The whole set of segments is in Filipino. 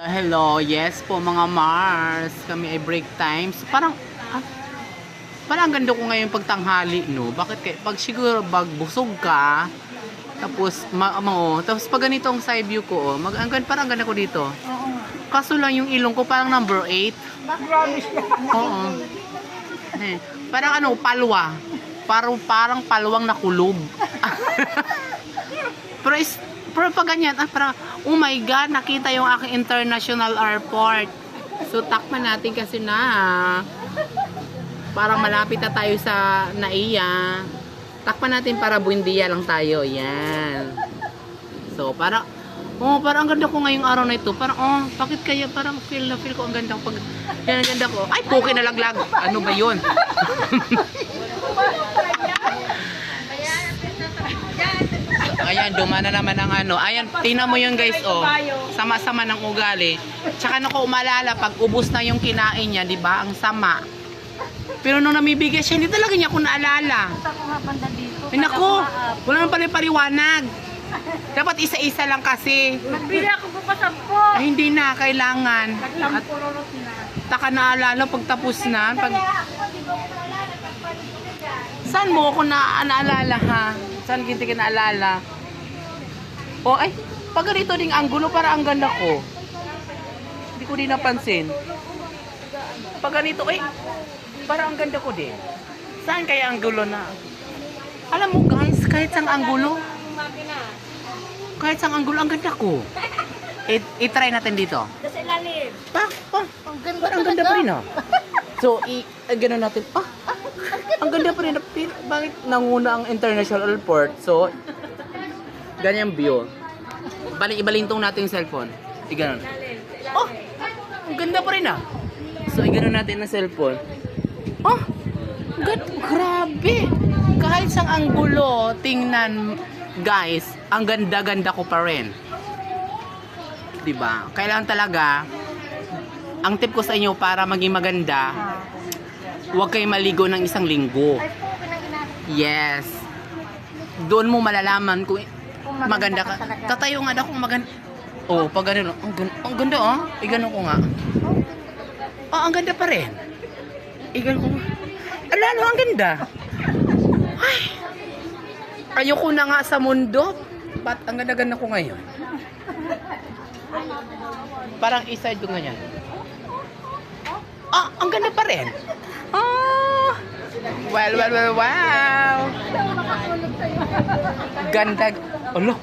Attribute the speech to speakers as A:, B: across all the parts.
A: Hello, yes po mga Mars. Kami ay break times. Parang, ah, parang ang ganda ko ngayon pagtanghali, no? Bakit kaya? Pag siguro bag busog ka, tapos, ma, mo, tapos pag ganito ang side view ko, oh, mag, ang, parang ang ganda ko dito.
B: Oo.
A: Kaso lang yung ilong ko parang number 8.
B: Background siya.
A: Oo. Eh, parang ano, palwa. Parang, parang palwang nakulob. pero, is, pero pag ganyan, ah, parang, oh my God, nakita yung aking international airport. So, takpan natin kasi na. Parang malapit na tayo sa Naiya. Takpan natin para Buendia lang tayo. Yan. So, parang, oh, parang ang ganda ko ngayong araw na ito. Parang, oh, bakit kaya parang feel na feel ko ang ganda ko pag, yan ang ganda ko. Ay, puki na laglag. Ano ba yun? Ayan, dumana naman ang ano. Ayan, tingnan mo yun guys, oh. Sama-sama ng ugali. Tsaka naku, umalala, pag ubus na yung kinain niya, di ba? Ang sama. Pero nung namibigay siya, hindi talaga niya ako naalala.
B: Punta ko nga banda dito.
A: Ay, naku, wala naman pala paliwanag. Dapat isa-isa lang kasi.
B: Nagbili ako po pa sampo.
A: Ay, hindi na, kailangan. At
B: Naglampo rurot na.
A: taka naalala pag tapos na. Pag... Saan mo ako na naalala ha? Saan kita ka naalala? O ay, pag ganito ding anggulo para ang ganda ko. Hindi ko din napansin. Pag ganito, ay, para ang ganda ko din. Saan kaya ang gulo na? Alam mo guys, kahit sang anggulo, kahit sang anggulo, ang ganda ko. I- i-try natin dito.
B: Sa ilalim.
A: Pa, pa, ang ganda, ang ganda pa rin ah. So, i, gano'n natin, ah, ang ganda pa rin. Bakit nanguna ang international airport? So, ganyan view. Bali, ibalintong natin yung cellphone. I gano'n. Oh, ang ganda pa rin ah. So, i gano'n natin ang cellphone. Oh, gad, grabe. Kahit sang anggulo, tingnan, guys, ang ganda-ganda ko pa rin. 'di ba? Kailangan talaga ang tip ko sa inyo para maging maganda, huwag kayo maligo ng isang linggo. Yes. Doon mo malalaman Kung maganda ka. Tatayo nga daw kung maganda. Oh, pag ganun, ang ganda, ang ganda oh. Igano ko nga. Oh, ang ganda pa rin. Igano ko nga. Ala, ano, ang ganda. Ay. Ayoko na nga sa mundo. Ba't ang ganda-ganda ko ngayon? Parang iside ko ganyan. Ah, ang ganda pa rin. Ah. Well, well, well, wow. Ganda. Alo.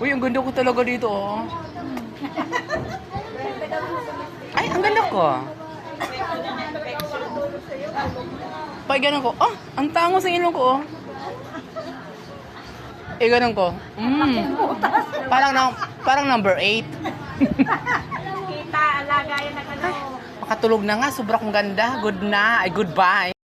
A: Uy, ang ganda ko talaga dito, oh. Ay, ang ganda ko. Pag ganun ko, oh, ang tango sa ilong ko, oh. Eh, ganun ko. Mm. Parang, na, parang number 8.
B: Kita, alaga yan ano.
A: Makatulog na nga, sobrang ganda. Good na. Ay, goodbye.